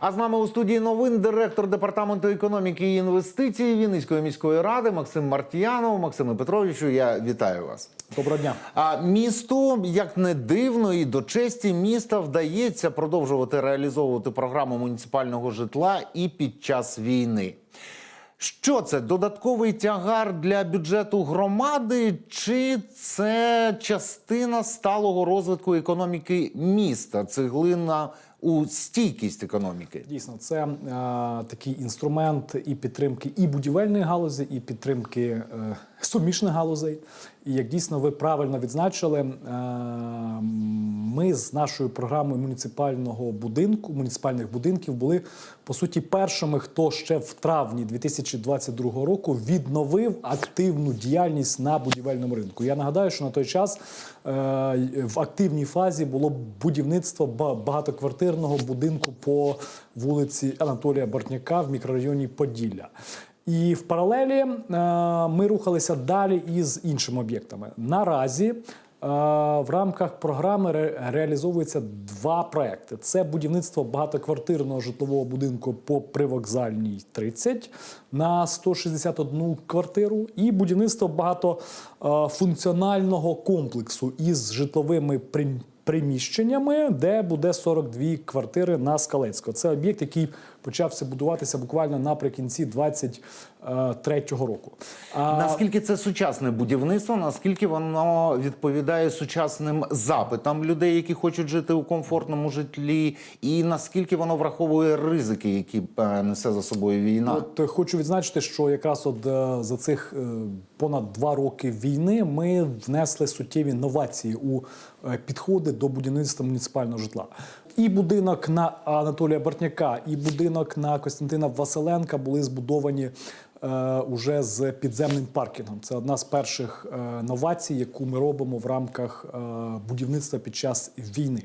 А з нами у студії новин директор департаменту економіки і інвестицій Вінницької міської ради Максим Мартіянов. Максиме Петровичу, я вітаю вас. Доброго дня. А місту, як не дивно, і до честі міста вдається продовжувати реалізовувати програму муніципального житла і під час війни. Що це додатковий тягар для бюджету громади, чи це частина сталого розвитку економіки міста, цеглина у стійкість економіки? Дійсно, це е, такий інструмент і підтримки і будівельної галузі, і підтримки е, суміжних галузей. І як дійсно ви правильно відзначили, е, ми з нашою програмою муніципального будинку, муніципальних будинків були по суті першими, хто ще в травні 2022 року відновив активну діяльність на будівельному ринку. Я нагадаю, що на той час е, в активній фазі було будівництво багатоквартирного будинку по вулиці Анатолія Бортняка в мікрорайоні Поділля. І в паралелі е, ми рухалися далі із іншими об'єктами. Наразі в рамках програми ре- реалізовуються два проекти: це будівництво багатоквартирного житлового будинку по привокзальній 30 на 161 квартиру, і будівництво багатофункціонального комплексу із житловими приміщеннями, де буде 42 квартири на Скалецько. Це об'єкт, який почався будуватися буквально наприкінці 23-го року. А, Наскільки це сучасне будівництво? Наскільки воно відповідає сучасним запитам людей, які хочуть жити у комфортному житлі, і наскільки воно враховує ризики, які е, несе за собою війна? От е, хочу відзначити, що якраз от е, за цих понад два роки війни ми внесли суттєві новації у підходи до будівництва муніципального житла. І будинок на Анатолія Бортняка, і будинок на Костянтина Василенка були збудовані е, уже з підземним паркінгом. Це одна з перших е, новацій, яку ми робимо в рамках е, будівництва під час війни.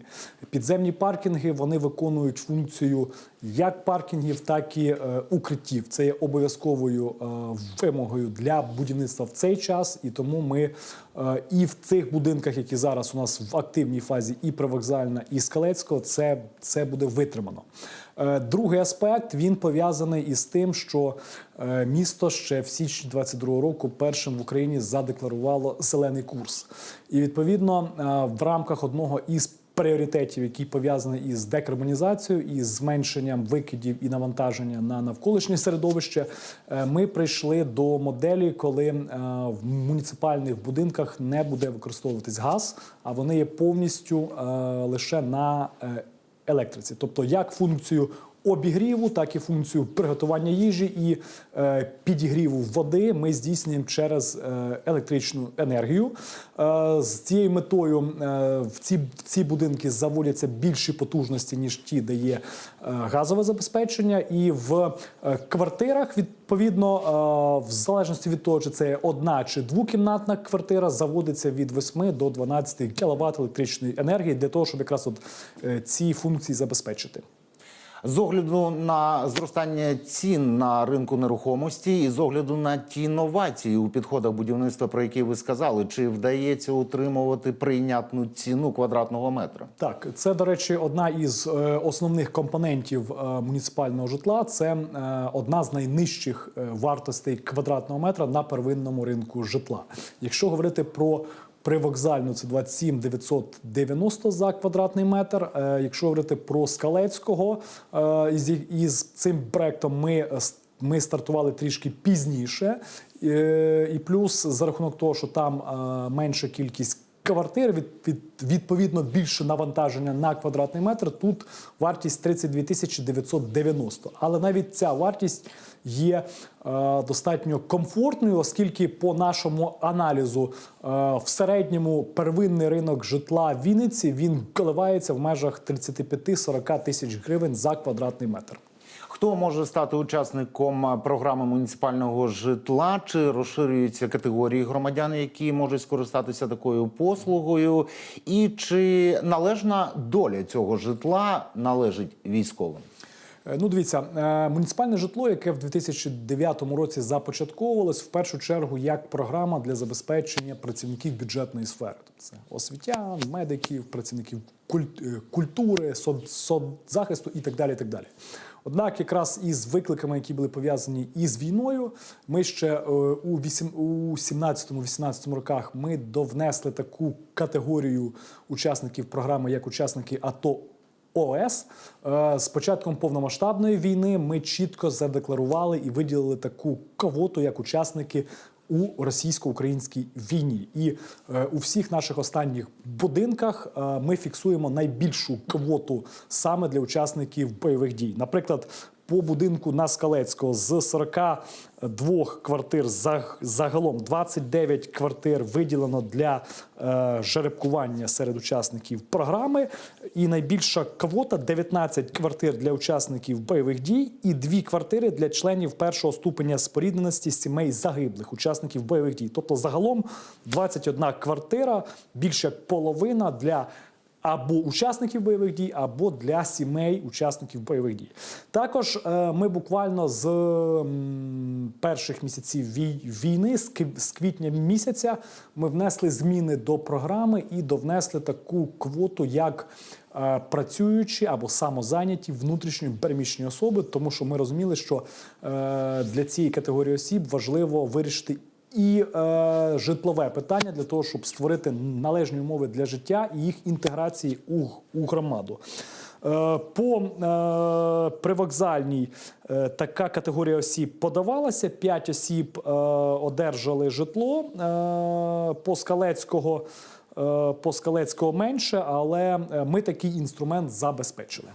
Підземні паркінги вони виконують функцію як паркінгів, так і укриттів. Це є обов'язковою вимогою для будівництва в цей час, і тому ми і в цих будинках, які зараз у нас в активній фазі, і привокзальна, і Скалецького, це, це буде витримано. Е, Другий аспект він пов'язаний із тим, що е, місто ще в січні 22 року першим в Україні задекларувало зелений курс. І відповідно е, в рамках одного із пріоритетів, який пов'язаний із декарбонізацією і зменшенням викидів і навантаження на навколишнє середовище, е, ми прийшли до моделі, коли е, в муніципальних будинках не буде використовуватись газ, а вони є повністю е, лише на електриці, тобто як функцію. Обігріву, так і функцію приготування їжі і е, підігріву води ми здійснюємо через е, електричну енергію. Е, з цією метою е, в, ці, в ці будинки заводяться більші потужності, ніж ті, де є е, газове забезпечення. І в е, квартирах, відповідно, е, в залежності від того, чи це одна чи двокімнатна квартира, заводиться від 8 до 12 кВт електричної енергії для того, щоб якраз от е, ці функції забезпечити. З огляду на зростання цін на ринку нерухомості і з огляду на ті новації у підходах будівництва, про які ви сказали, чи вдається утримувати прийнятну ціну квадратного метра? Так, це до речі, одна із е, основних компонентів е, муніципального житла. Це е, одна з найнижчих вартостей квадратного метра на первинному ринку житла. Якщо говорити про Привокзальну це 27 990 за квадратний метр. Е, Якщо говорити про Скалецького, е, із, цим проектом ми ми стартували трішки пізніше, Е, і плюс за рахунок того, що там менша кількість квартир, від, від, відповідно більше навантаження на квадратний метр. Тут вартість 32 тисячі 990. Але навіть ця вартість є е, достатньо комфортною, оскільки по нашому аналізу е, в середньому первинний ринок житла в Вінниці він коливається в межах 35-40 тисяч гривень за квадратний метр. Хто може стати учасником програми муніципального житла? Чи розширюються категорії громадян, які можуть скористатися такою послугою? І чи належна доля цього житла належить військовим? Е, Ну, дивіться, е, муніципальне житло, яке в 2009 році започатковувалось в першу чергу як програма для забезпечення працівників бюджетної сфери, тобто це освітян, медиків, працівників е, культури, со- соцзахисту і так далі. І так далі. Однак, якраз із викликами, які були пов'язані із війною, ми ще е, у вісім- у 17-18 роках ми довнесли таку категорію учасників програми як учасники АТО ОС. Е, З початком повномасштабної війни ми чітко задекларували і виділили таку квоту як учасники у російсько-українській війні. І е, у всіх наших останніх будинках е, ми фіксуємо найбільшу квоту саме для учасників бойових дій. Наприклад, по будинку на Скалецького з 42 квартир загалом 29 квартир виділено для е, жеребкування серед учасників програми. І найбільша квота 19 квартир для учасників бойових дій і дві квартири для членів першого ступеня спорідненості сімей загиблих учасників бойових дій. Тобто загалом 21 квартира, більше половина для або учасників бойових дій, або для сімей учасників бойових дій. Також е, ми буквально з перших місяців вій- війни, з квітня місяця, ми внесли зміни до програми і довнесли таку квоту, як е, працюючі або самозайняті внутрішньо переміщені особи, тому що ми розуміли, що е, для цієї категорії осіб важливо вирішити і е, житлове питання для того, щоб створити належні умови для життя і їх інтеграції у, у громаду. Е, по е, привокзальній е, така категорія осіб подавалася. П'ять осіб е, одержали житло е, по Скалецького. е, По Скалецького менше, але е, ми такий інструмент забезпечили.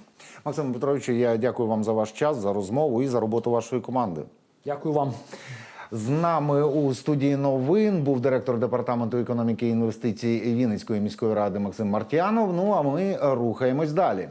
Максим Петрович, я дякую вам за ваш час, за розмову і за роботу вашої команди. Дякую вам. З нами у студії новин був директор департаменту економіки і інвестицій Вінницької міської ради Максим Мартіанов. Ну а ми рухаємось далі.